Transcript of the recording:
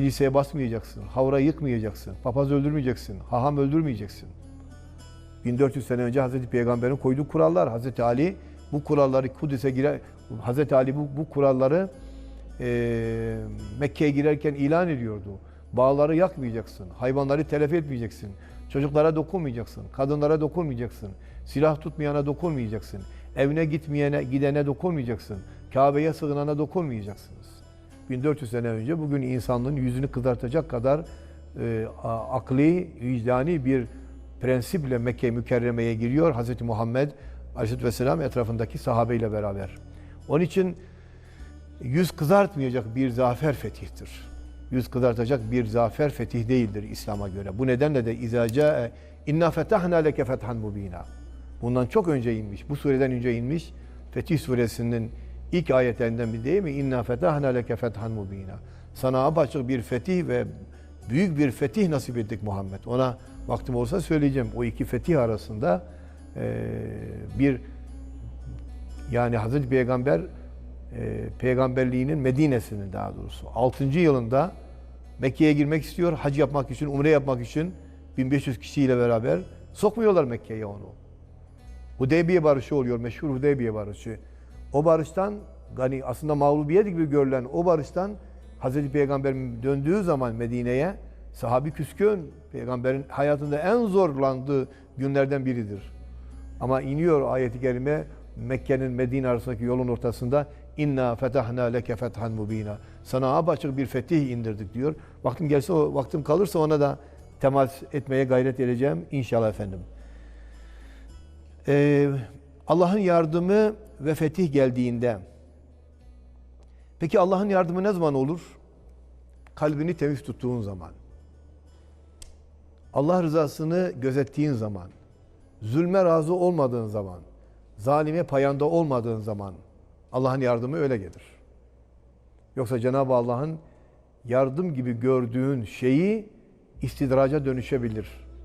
Kiliseye basmayacaksın, havra yıkmayacaksın, papaz öldürmeyeceksin, haham öldürmeyeceksin. 1400 sene önce Hazreti Peygamber'in koyduğu kurallar. Hazreti Ali bu kuralları Kudüs'e girer, Hazreti Ali bu, bu kuralları eee, Mekke'ye girerken ilan ediyordu. Bağları yakmayacaksın, hayvanları telef etmeyeceksin, çocuklara dokunmayacaksın, kadınlara dokunmayacaksın, silah tutmayana dokunmayacaksın, evine gitmeyene, gidene dokunmayacaksın, Kabe'ye sığınana dokunmayacaksınız. 1400 sene önce bugün insanlığın yüzünü kızartacak kadar e, akli, vicdani bir prensiple Mekke mükerremeye giriyor Hz. Muhammed Aleyhisselatü Vesselam etrafındaki sahabeyle beraber. Onun için yüz kızartmayacak bir zafer fetihtir. Yüz kızartacak bir zafer fetih değildir İslam'a göre. Bu nedenle de izaca inna fetahna leke fethan mubina. Bundan çok önce inmiş. Bu sureden önce inmiş. Fetih suresinin ilk ayetlerinden bir değil mi? İnna fetahna leke fethan mubina. Sana apaçık bir fetih ve büyük bir fetih nasip ettik Muhammed. Ona vaktim olsa söyleyeceğim. O iki fetih arasında eee, bir yani Hazreti Peygamber e, peygamberliğinin Medine'sinin daha doğrusu 6. yılında Mekke'ye girmek istiyor. Hac yapmak için, umre yapmak için 1500 kişiyle beraber sokmuyorlar Mekke'ye onu. Hudeybiye barışı oluyor, meşhur Hudeybiye barışı. O barıştan hani aslında mağlubiyet gibi görülen o barıştan Hazreti Peygamber döndüğü zaman Medine'ye sahabi küskün, peygamberin hayatında en zorlandığı günlerden biridir. Ama iniyor ayeti kerime Mekke'nin Medine arasındaki yolun ortasında inna fetahna leke fethan mubina. Sana apaçık bir fetih indirdik diyor. Vaktim gelse vaktim kalırsa ona da temas etmeye gayret edeceğim inşallah efendim. Ee, Allah'ın yardımı ve fetih geldiğinde Peki Allah'ın yardımı ne zaman olur? Kalbini temiz tuttuğun zaman. Allah rızasını gözettiğin zaman. Zulme razı olmadığın zaman. Zalime payanda olmadığın zaman. Allah'ın yardımı öyle gelir. Yoksa Cenab-ı Allah'ın yardım gibi gördüğün şeyi istidraca dönüşebilir.